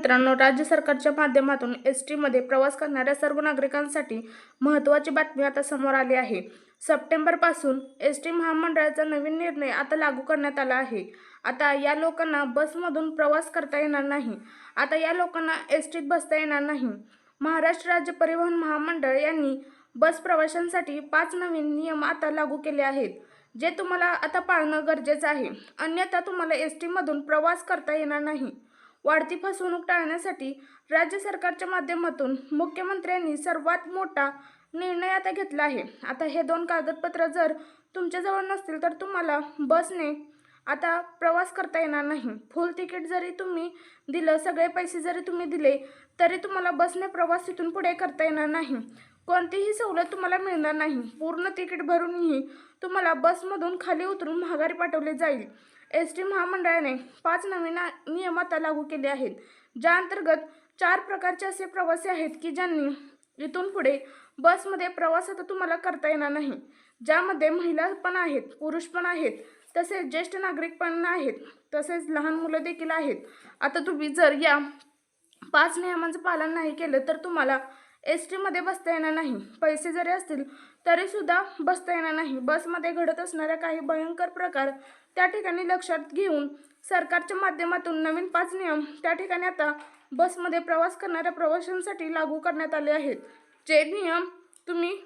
मित्रांनो राज्य सरकारच्या माध्यमातून एस टीमध्ये प्रवास करणाऱ्या सर्व नागरिकांसाठी महत्त्वाची बातमी आता समोर आली आहे. सप्टेंबरपासून एस टी महामंडळाचा नवीन निर्णय आता लागू करण्यात आला आहे. आता या लोकांना बसमधून प्रवास करता येणार नाही. आता या लोकांना एस टीत बसता येणार नाही. महाराष्ट्र राज्य परिवहन महामंडळ यांनी बस प्रवाशांसाठी पाच नवीन नियम आता लागू केले आहेत जे तुम्हाला आता पाळणं गरजेचं आहे. अन्यथा तुम्हाला एस टीमधून प्रवास करता येणार नाही. वाढती फसवणूक टाळण्यासाठी राज्य सरकारच्या माध्यमातून मुख्यमंत्र्यांनी सर्वात मोठा निर्णय आता घेतला आहे. आता हे दोन कागदपत्र जर तुमच्याजवळ नसतील तर तुम्हाला बसने आता प्रवास करता येणार नाही. फुल तिकीट जरी तुम्ही दिलं सगळे पैसे जरी तुम्ही दिले तरी तुम्हाला बसने प्रवास तिथून पुढे करता येणार नाही. कोणतीही सवलत तुम्हाला मिळणार नाही. पूर्ण तिकीट भरूनही तुम्हाला बसमधून खाली उतरून महागारी पाठवले जाईल. एस टी महामंडळाने पाच नवीन नियम आता लागू केले आहेत. ज्या अंतर्गत चार प्रकारचे असे प्रवासी आहेत की ज्यांनी इथून पुढे बसमध्ये प्रवास आता तुम्हाला करता येणार नाही. ज्यामध्ये महिला पण आहेत पुरुष पण आहेत तसेच ज्येष्ठ नागरिक पण आहेत तसेच लहान मुलं देखील आहेत. आता तुम्ही जर या पाच नियमांचं पालन नाही केलं तर तुम्हाला एस टीमध्ये बसता येणार नाही. पैसे जरी असतील तरीसुद्धा बसता येणार नाही. बसमध्ये घडत असणाऱ्या काही भयंकर प्रकार त्या ठिकाणी लक्षात घेऊन सरकारच्या माध्यमातून नवीन पाच नियम त्या ठिकाणी आता बसमध्ये प्रवास करणाऱ्या प्रवाशांसाठी लागू करण्यात आले आहेत. जे नियम तुम्ही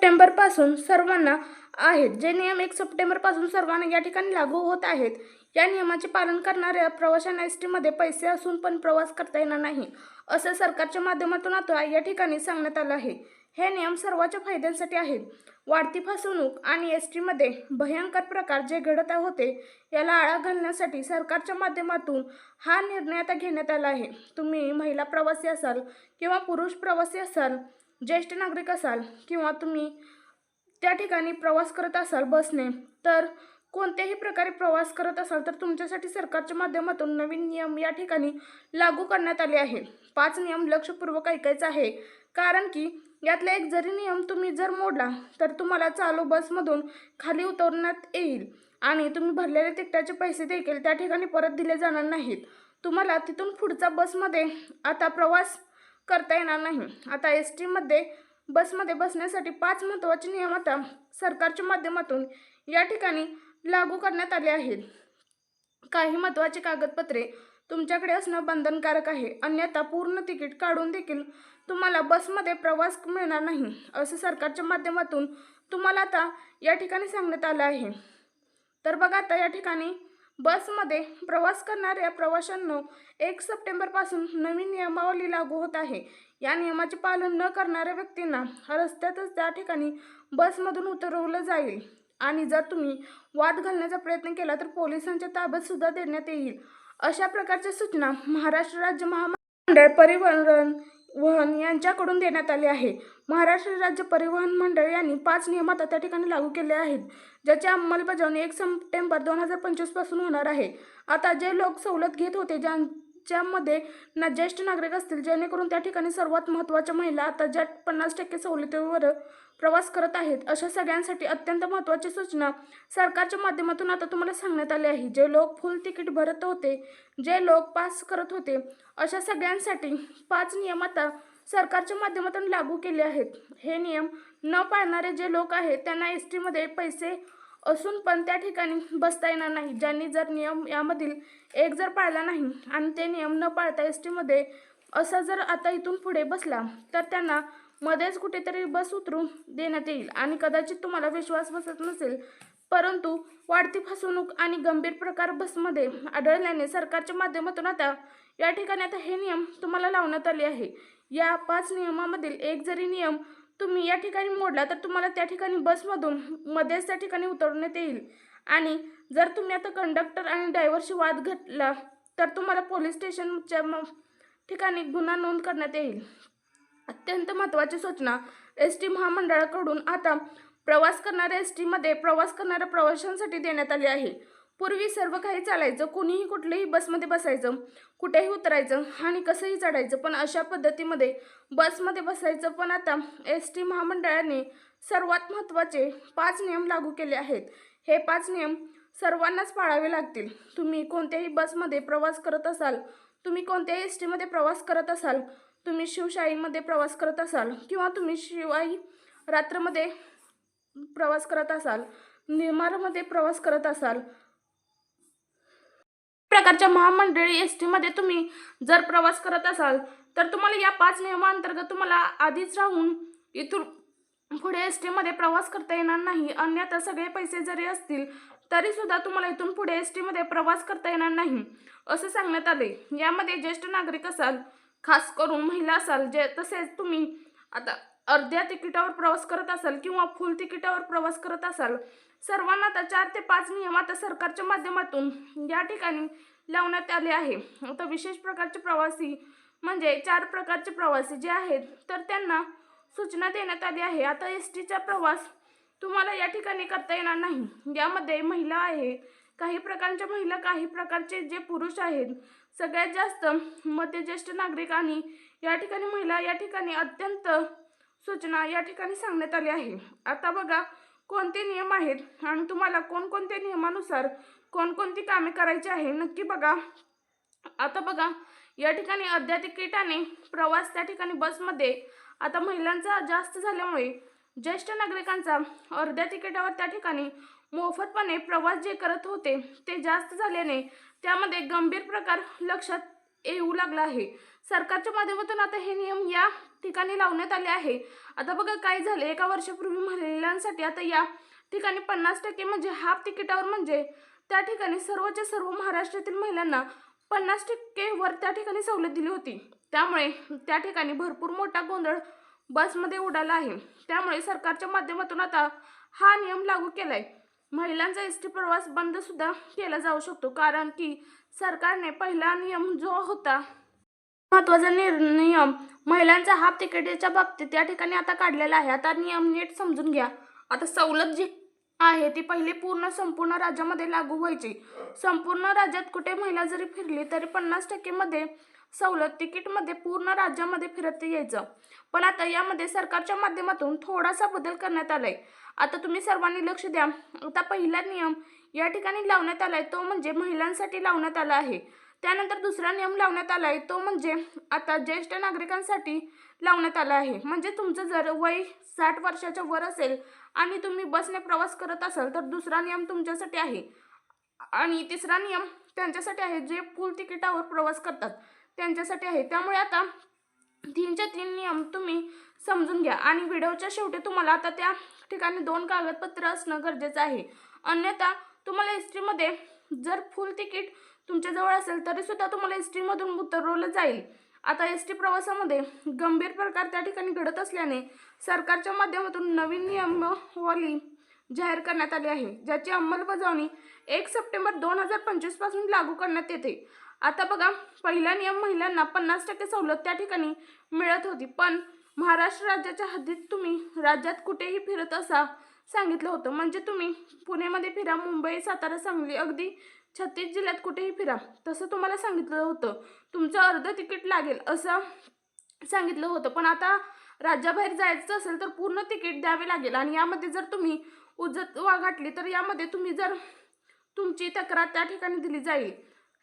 सप्टेंबरपासून सर्वांना आहेत जे नियम एक सप्टेंबरपासून सर्वांना या ठिकाणी लागू होत आहेत या नियमाचे पालन करणाऱ्या प्रवाशांना एस टीमध्ये पैसे असून पण प्रवास करता येणार नाही. असं सरकारच्या माध्यमातून आता या ठिकाणी सांगण्यात आलं आहे. हे नियम सर्वांच्या फायद्यांसाठी आहेत. वाढती फसवणूक आणि एस टीमध्ये भयंकर प्रकार जे घडत होते याला आळा घालण्यासाठी सरकारच्या माध्यमातून हा निर्णय आता घेण्यात आला आहे. तुम्ही महिला प्रवासी असाल किंवा पुरुष प्रवासी असाल ज्येष्ठ नागरिक असाल किंवा तुम्ही त्या ठिकाणी प्रवास करत असाल बसने तर कोणत्याही प्रकारे प्रवास करत असाल तर तुमच्यासाठी सरकारच्या माध्यमातून नवीन नियम या ठिकाणी लागू करण्यात आले आहे. पाच नियम लक्षपूर्वक ऐकायचा आहे. कारण की यातला एक जरी नियम तुम्ही जर मोडला तर तुम्हाला चालू बसमधून खाली उतरण्यात येईल. आणि तुम्ही भरलेले तिकटाचे पैसे देखील त्या ठिकाणी परत दिले जाणार नाहीत. तुम्हाला तिथून पुढचा बसमध्ये आता प्रवास करता येणार नाही. आता एस टीमध्ये बसमध्ये बसण्यासाठी पाच महत्त्वाचे नियम आता सरकारच्या माध्यमातून या ठिकाणी लागू करण्यात आले आहेत. काही महत्त्वाची कागदपत्रे तुमच्याकडे असणं बंधनकारक आहे. अन्यथा पूर्ण तिकीट काढून देखील तुम्हाला बसमध्ये प्रवास मिळणार नाही असं सरकारच्या माध्यमातून तुम्हाला आता या ठिकाणी सांगण्यात आलं आहे. तर बघा आता या ठिकाणी बसमध्ये प्रवास करणाऱ्या प्रवाशांना एक सप्टेंबरपासून नवीन नियमावली लागू होत आहे. या नियमाचे पालन न करणाऱ्या व्यक्तींना रस्त्यातच त्या ठिकाणी बसमधून उतरवलं जाईल. आणि जर तुम्ही वाद घालण्याचा प्रयत्न केला तर पोलिसांच्या ताब्यात सुद्धा देण्यात येईल. अशा प्रकारच्या सूचना महाराष्ट्र राज्य महामंडळ परिवहन वहन यांच्याकडून देण्यात आले आहे महाराष्ट्र राज्य परिवहन मंडळ यांनी पाच नियम आता त्या ठिकाणी लागू केले आहेत ज्याची अंमलबजावणी एक सप्टेंबर दोन हजार पंचवीसपासून होणार आहे. आता जे लोक सवलत घेत होते ज्यामध्ये ना ज्येष्ठ नागरिक असतील जेणेकरून त्या ठिकाणी सर्वात महत्त्वाच्या महिला आता ज्या पन्नास टक्के सवलतीवर प्रवास करत आहेत अशा सगळ्यांसाठी अत्यंत महत्त्वाची सूचना सरकारच्या माध्यमातून आता तुम्हाला सांगण्यात आले आहे. जे लोक फुल तिकीट भरत होते जे लोक पास करत होते अशा सगळ्यांसाठी पाच नियम आता सरकारच्या माध्यमातून लागू केले आहेत. हे नियम न पाळणारे जे लोक आहेत त्यांना एस टीमध्ये पैसे असून पण त्या ठिकाणी बसता येणार नाही. ज्यांनी जर नियम यामधील एक जर पाळला नाही आणि ते नियम न पाळता एस टीमध्ये असा जर आता इथून पुढे बसला तर त्यांना मध्येच कुठेतरी बस उतरून देण्यात येईल आणि कदाचित तुम्हाला विश्वास बसत नसेल. परंतु वाढती फसवणूक आणि गंभीर प्रकार बसमध्ये आढळल्याने सरकारच्या माध्यमातून आता या ठिकाणी आता हे नियम तुम्हाला लावण्यात आले आहे. या पाच नियमामधील एक जरी नियम तुम्ही या ठिकाणी मोडला तर तुम्हाला त्या ठिकाणी बसमधून मध्येच त्या ठिकाणी उतरवण्यात येईल. आणि जर तुम्ही आता कंडक्टर आणि ड्रायव्हरशी वाद घातला तर तुम्हाला पोलीस स्टेशनच्या म- ठिकाणी गुन्हा नोंद करण्यात येईल. अत्यंत महत्त्वाची सूचना एस टी महामंडळाकडून आता प्रवास करणाऱ्या एस टीमध्ये प्रवास करणाऱ्या प्रवाशांसाठी देण्यात आली आहे. पूर्वी सर्व काही चालायचं कुणीही कुठल्याही बसमध्ये बसायचं कुठेही उतरायचं आणि कसंही चढायचं. पण अशा पद्धतीमध्ये बसमध्ये बसायचं पण आता एस टी महामंडळाने सर्वात महत्त्वाचे पाच नियम लागू केले आहेत. हे पाच नियम सर्वांनाच पाळावे लागतील. तुम्ही कोणत्याही बसमध्ये प्रवास करत असाल तुम्ही कोणत्याही एस टीमध्ये प्रवास करत असाल तुम्ही शिवशाहीमध्ये प्रवास करत असाल किंवा तुम्ही शिवाई रात्रमध्ये प्रवास करत असाल निर्मारमध्ये प्रवास करत असाल प्रकारच्या महामंडळी एस टीमध्ये तुम्ही जर प्रवास करत असाल तर तुम्हाला या पाच नियमांतर्गत तुम्हाला आधीच राहून इथून पुढे एस टीमध्ये प्रवास करता येणार नाही. अन्यथा सगळे पैसे जरी असतील तरीसुद्धा तुम्हाला इथून पुढे एस टीमध्ये प्रवास करता येणार नाही असं सांगण्यात आले यामध्ये ज्येष्ठ नागरिक असाल खास करून महिला असाल जे तसेच तुम्ही आता अर्ध्या तिकिटावर प्रवास करत असाल किंवा फुल तिकिटावर प्रवास करत असाल सर्वांना आता चार ते पाच नियम आता सरकारच्या माध्यमातून या ठिकाणी लावण्यात आले आहे. आता विशेष प्रकारचे प्रवासी म्हणजे चार प्रकारचे प्रवासी जे आहेत तर त्यांना सूचना देण्यात आली आहे. आता एस टीचा प्रवास तुम्हाला या ठिकाणी करता येणार नाही. यामध्ये महिला आहे काही प्रकारच्या महिला काही प्रकारचे जे पुरुष आहेत सगळ्यात जास्त मध्यज्येष्ठ नागरिक आणि या ठिकाणी महिला या ठिकाणी अत्यंत सूचना या ठिकाणी सांगण्यात आली आहे. आता बघा कोणते नियम आहेत आणि तुम्हाला कोणकोणत्या नियमानुसार कोणकोणती कामे करायची आहे नक्की बघा. आता बघा या ठिकाणी अर्ध्या तिकिटाने प्रवास त्या ठिकाणी बसमध्ये आता महिलांचा जास्त झाल्यामुळे ज्येष्ठ नागरिकांचा अर्ध्या तिकिटावर त्या ठिकाणी मोफतपणे प्रवास जे करत होते ते जास्त झाल्याने त्यामध्ये गंभीर प्रकार लक्षात येऊ लागला आहे. सरकारच्या माध्यमातून आता हे नियम या ठिकाणी लावण्यात आले आहे. आता बघा काय झाले? एका वर्षापूर्वी महिलांसाठी आता या ठिकाणी पन्नास टक्के म्हणजे हाफ तिकिटावर म्हणजे त्या ठिकाणी सर्वच्या सर्व महाराष्ट्रातील महिलांना पन्नास टक्के वर त्या ठिकाणी सवलत दिली होती. त्यामुळे त्या ठिकाणी भरपूर मोठा गोंधळ बसमध्ये उडाला आहे. त्यामुळे सरकारच्या माध्यमातून आता हा नियम लागू केलाय. महिलांचा एस टी प्रवास बंद सुद्धा केला जाऊ शकतो. कारण की सरकारने पहिला नियम जो होता महत्त्वाचा नियम. महिलांचा हाफ तिकिटीच्या बाबतीत या ठिकाणी आता काढलेला आहे. आता नियम नीट समजून घ्या. आता सवलत जी आहे ती पहिली पूर्ण संपूर्ण राज्यामध्ये लागू व्हायची. संपूर्ण राज्यात कुठे महिला जरी फिरली तरी पन्नास टक्केमध्ये सवलत तिकीटमध्ये पूर्ण राज्यामध्ये फिरत यायचं. पण आता यामध्ये सरकारच्या माध्यमातून थोडासा बदल करण्यात आलाय. आता तुम्ही सर्वांनी लक्ष द्या. आता पहिला नियम या ठिकाणी लावण्यात आलाय तो म्हणजे महिलांसाठी लावण्यात आला आहे. त्यानंतर दुसरा नियम लावण्यात आला आहे. तो म्हणजे आता ज्येष्ठ नागरिकांसाठी लावण्यात आला आहे. म्हणजे तुमचं जर वय साठ वर्षाच्या वर असेल आणि तुम्ही बसने प्रवास करत असाल तर दुसरा नियम तुमच्यासाठी आहे. आणि तिसरा नियम त्यांच्यासाठी आहे जे पूल तिकिटावर प्रवास करतात त्यांच्यासाठी आहे. त्यामुळे आता तीनच्या तीन नियम तुम्ही समजून घ्या. आणि व्हिडिओच्या शेवटी तुम्हाला आता त्या ठिकाणी दोन कागदपत्र असणं गरजेचं आहे. अन्यथा तुम्हाला हिस्ट्रीमध्ये जर फुल तिकीट तुमच्याजवळ असेल तरी सुद्धा तुम्हाला एस टीमधून उतरवलं जाईल. आता एस टी प्रवासामध्ये गंभीर प्रकार त्या ठिकाणी घडत असल्याने सरकारच्या माध्यमातून नवीन नियमावली जाहीर करण्यात आली आहे ज्याची अंमलबजावणी एक सप्टेंबर दोन हजार पंचवीसपासून लागू करण्यात येते. आता बघा पहिला नियम महिलांना पन्नास टक्के सवलत त्या ठिकाणी मिळत होती पण महाराष्ट्र राज्याच्या हद्दीत तुम्ही राज्यात कुठेही फिरत असा सांगितलं होतं. म्हणजे तुम्ही पुणेमध्ये फिरा मुंबई सातारा सांगली अगदी छत्तीस जिल्ह्यात कुठेही फिरा. तसं तुम्हाला सांगितलं होतं. तुमचं अर्ध तिकीट लागेल असं सांगितलं होतं. पण आता राज्याबाहेर जायचं असेल तर पूर्ण तिकीट द्यावे लागेल. आणि यामध्ये जर तुम्ही उजत वाघाटली तर यामध्ये तुम्ही जर तुमची तक्रार त्या ठिकाणी दिली जाईल.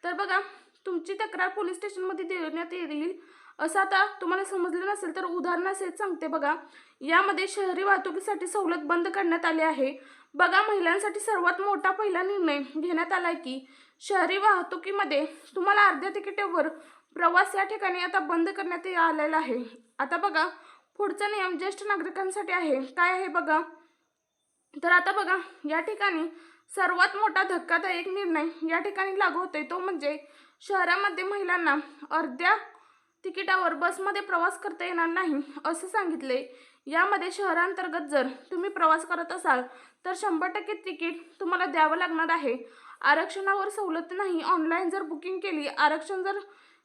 तर बघा तुमची तक्रार पोलीस स्टेशनमध्ये देण्यात येईल असं आता तुम्हाला समजलं नसेल तर उदाहरणासहित सांगते बघा. यामध्ये शहरी वाहतुकीसाठी सवलत बंद करण्यात आली आहे. बघा महिलांसाठी सर्वात मोठा पहिला निर्णय घेण्यात आला आहे की शहरी वाहतुकीमध्ये तुम्हाला अर्ध्या तिकिटेवर प्रवास या ठिकाणी आता बंद करण्यात आलेला आहे. आता बघा पुढचा नियम ज्येष्ठ नागरिकांसाठी आहे. काय आहे बघा? तर आता बघा या ठिकाणी सर्वात मोठा धक्कादायक निर्णय या ठिकाणी लागू होतोय. तो म्हणजे शहरामध्ये महिलांना अर्ध्या तिकिटावर बसमध्ये प्रवास करता येणार नाही असं सांगितले यामध्ये शहरांतर्गत जर तुम्ही प्रवास करत असाल तर शंभर टक्के तिकीट तुम्हाला द्यावं लागणार आहे. आरक्षणावर सवलत नाही. ऑनलाईन जर बुकिंग केली आरक्षण जर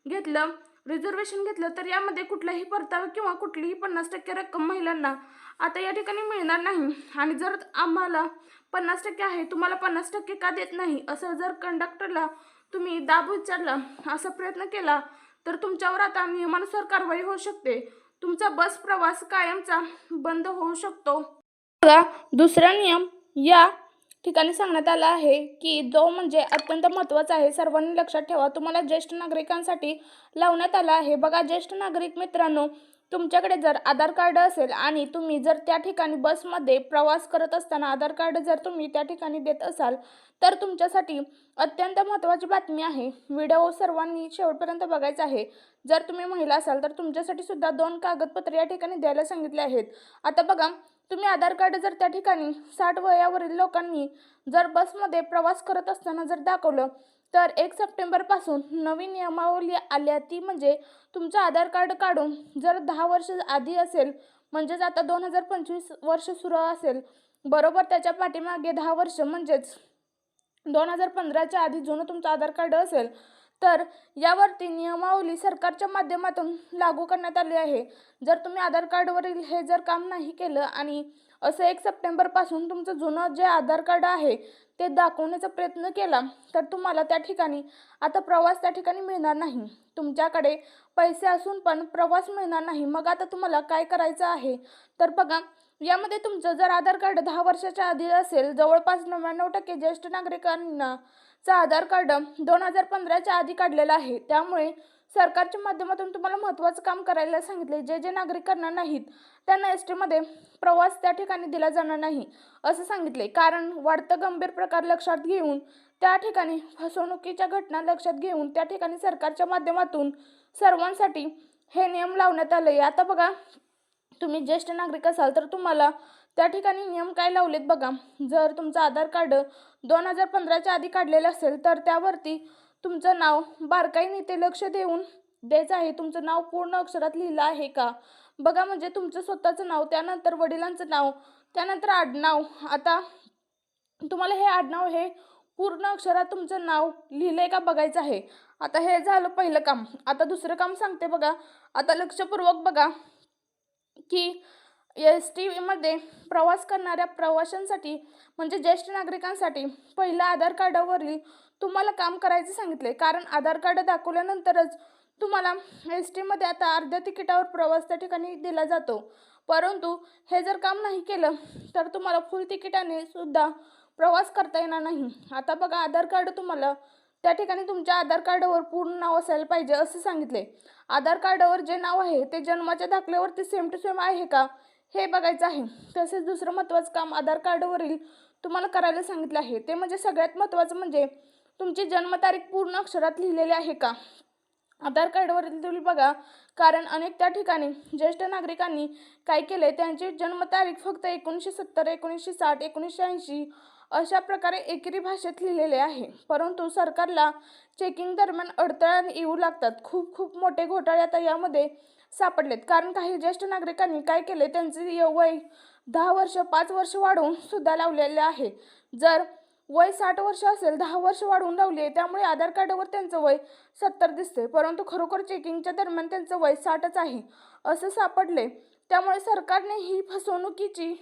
घेतलं रिझर्वेशन घेतलं तर यामध्ये कुठलाही परतावा किंवा कुठलीही पन्नास टक्के रक्कम महिलांना आता या ठिकाणी मिळणार नाही. आणि जर आम्हाला पन्नास टक्के आहे तुम्हाला पन्नास टक्के का देत नाही? असं जर कंडक्टरला तुम्ही दाब विचारला असा प्रयत्न केला तर तुमच्यावर आता नियमानुसार कारवाई होऊ शकते. तुमचा बस प्रवास कायमचा बंद होऊ शकतो. बघा दुसरा नियम या ठिकाणी सांगण्यात आला आहे की जो म्हणजे अत्यंत महत्त्वाचा आहे सर्वांनी लक्षात ठेवा. तुम्हाला ज्येष्ठ नागरिकांसाठी लावण्यात आला आहे. बघा ज्येष्ठ नागरिक मित्रांनो तुमच्याकडे जर आधार कार्ड असेल आणि तुम्ही जर त्या ठिकाणी बसमध्ये प्रवास करत असताना आधार कार्ड जर तुम्ही त्या ठिकाणी देत असाल तर तुमच्यासाठी अत्यंत महत्त्वाची बातमी आहे. व्हिडिओ सर्वांनी शेवटपर्यंत बघायचा आहे. जर तुम्ही महिला असाल तर तुमच्यासाठी सुद्धा दोन कागदपत्रे या ठिकाणी द्यायला सांगितले आहेत. आता बघा तुम्ही आधार कार्ड जर त्या ठिकाणी साठ वयावरील लोकांनी जर बसमध्ये प्रवास करत असताना जर दाखवलं तर एक सप्टेंबरपासून नवीन नियमावली आल्या ती म्हणजे तुमचं आधार कार्ड काढून जर दहा वर्ष आधी असेल म्हणजेच आता दोन हजार पंचवीस वर्ष सुरू असेल बरोबर त्याच्या पाठीमागे दहा वर्ष म्हणजेच दोन हजार पंधराच्या आधी जुनं तुमचं आधार कार्ड असेल तर यावरती नियमावली सरकारच्या माध्यमातून लागू करण्यात आली आहे. जर तुम्ही आधार कार्डवरील हे जर काम नाही केलं आणि असं एक सप्टेंबरपासून तुमचं जुनं जे आधार कार्ड आहे ते दाखवण्याचा प्रयत्न केला तर तुम्हाला त्या ठिकाणी आता प्रवास त्या ठिकाणी मिळणार नाही. तुमच्याकडे पैसे असून पण प्रवास मिळणार नाही. मग आता तुम्हाला काय करायचं आहे? तर बघा यामध्ये तुमचं जर आधार कार्ड दहा वर्षाच्या आधी असेल जवळपास नव्याण्णव टक्के ज्येष्ठ नागरिकांना चा आधार कार्ड दोन हजार पंधराच्या आधी काढलेला आहे. त्यामुळे सरकारच्या माध्यमातून तुम्हाला महत्त्वाचं काम करायला सांगितले जे जे नागरिक करणार नाहीत त्यांना एस टीमध्ये प्रवास त्या ठिकाणी दिला जाणार नाही असं सांगितले कारण वाढतं गंभीर प्रकार लक्षात घेऊन त्या ठिकाणी फसवणुकीच्या घटना लक्षात घेऊन त्या ठिकाणी सरकारच्या माध्यमातून सर्वांसाठी हे नियम लावण्यात आले आता बघा तुम्ही ज्येष्ठ नागरिक असाल तर तुम्हाला त्या ठिकाणी नियम काय लावलेत बघा. जर तुमचं आधार कार्ड दोन हजार पंधराच्या आधी काढलेलं असेल तर त्यावरती तुमचं नाव बारकाईने ते लक्ष देऊन द्यायचं आहे. तुमचं नाव पूर्ण अक्षरात लिहिलं आहे का? बघा म्हणजे तुमचं स्वतःचं नाव त्यानंतर वडिलांचं नाव त्यानंतर आडनाव. आता तुम्हाला हे आडनाव हे पूर्ण अक्षरात तुमचं नाव लिहिलं आहे का बघायचं आहे? आता हे झालं पहिलं काम. आता दुसरं काम सांगते बघा. आता लक्षपूर्वक बघा की एस टीमध्ये प्रवास करणाऱ्या प्रवाशांसाठी म्हणजे ज्येष्ठ नागरिकांसाठी पहिलं आधार कार्डावरील तुम्हाला काम करायचं सांगितले. कारण आधार कार्ड दाखवल्यानंतरच तुम्हाला एस टीमध्ये आता अर्ध्या तिकिटावर प्रवास त्या ठिकाणी दिला जातो. परंतु हे जर काम नाही केलं तर तुम्हाला फुल तिकिटाने सुद्धा प्रवास करता येणार नाही. आता बघा आधार कार्ड तुम्हाला त्या ठिकाणी तुमच्या आधार कार्डावर पूर्ण नाव असायला पाहिजे असं सांगितले. आधार कार्डावर जे नाव आहे ते जन्माच्या दाखल्यावरती सेम टू सेम आहे का? हे बघायचं आहे. तसेच दुसरं महत्त्वाचं काम आधार कार्डवरील तुम्हाला करायला सांगितलं आहे. ते म्हणजे सगळ्यात महत्त्वाचं म्हणजे तुमची जन्मतारीख पूर्ण अक्षरात लिहिलेली आहे का? आधार कार्डवरील तुम्ही बघा. कारण अनेक त्या ठिकाणी ज्येष्ठ नागरिकांनी काय केले त्यांची जन्मतारीख फक्त एकोणीसशे सत्तर एकोणीसशे साठ एकोणीसशे ऐंशी अशा प्रकारे एकेरी भाषेत लिहिलेले आहे. परंतु सरकारला चेकिंग दरम्यान अडथळा येऊ लागतात. खूप खूप मोठे घोटाळे आता यामध्ये सापडलेत. कारण काही ज्येष्ठ नागरिकांनी काय केले त्यांचे वय दहा वर्ष पाच वर्ष वाढवून सुद्धा लावलेले आहे. जर वय साठ वर्ष असेल दहा वर्ष वाढवून लावली आहे त्यामुळे आधार कार्डावर त्यांचं वय सत्तर दिसते परंतु खरोखर चेकिंगच्या दरम्यान त्यांचं वय साठच आहे असं सापडले त्यामुळे सरकारने ही फसवणुकीची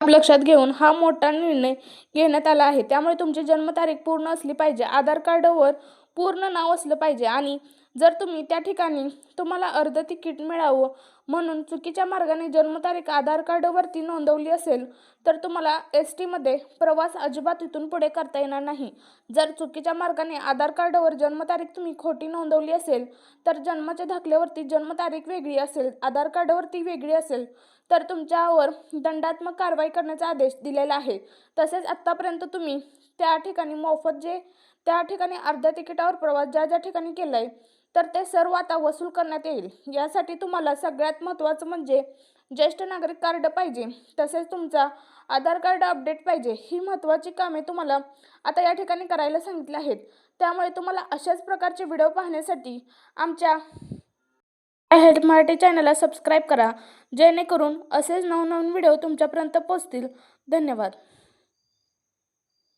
लक्षात घेऊन हा मोठा निर्णय घेण्यात आला आहे. त्यामुळे तुमची जन्मतारीख पूर्ण असली पाहिजे आधार कार्डवर पूर्ण नाव असलं पाहिजे आणि जर तुम्ही त्या ठिकाणी तुम्हाला अर्ध तिकीट मिळावं म्हणून चुकीच्या मार्गाने जन्मतारीख आधार कार्डवरती नोंदवली असेल तर तुम्हाला एस टीमध्ये प्रवास अजिबात इथून पुढे करता येणार नाही. जर चुकीच्या मार्गाने आधार कार्डावर जन्मतारीख तुम्ही खोटी नोंदवली असेल तर जन्माच्या दाखल्यावरती जन्मतारीख वेगळी असेल आधार कार्डावरती वेगळी असेल तर तुमच्यावर दंडात्मक कारवाई करण्याचा आदेश दिलेला आहे. तसेच आत्तापर्यंत तुम्ही त्या ठिकाणी मोफत जे त्या ठिकाणी अर्ध्या तिकिटावर प्रवास ज्या ज्या ठिकाणी केला आहे तर ते सर्व आता वसूल करण्यात येईल. यासाठी तुम्हाला सगळ्यात महत्त्वाचं म्हणजे ज्येष्ठ नागरिक कार्ड पाहिजे तसेच तुमचा आधार कार्ड अपडेट पाहिजे ही महत्त्वाची कामे तुम्हाला आता या ठिकाणी करायला सांगितले आहेत. त्यामुळे तुम्हाला अशाच प्रकारचे व्हिडिओ पाहण्यासाठी आमच्या हेल्थ मराठी चॅनलला सबस्क्राईब करा जेणेकरून असेच नवनवीन व्हिडिओ तुमच्यापर्यंत पोचतील धन्यवाद.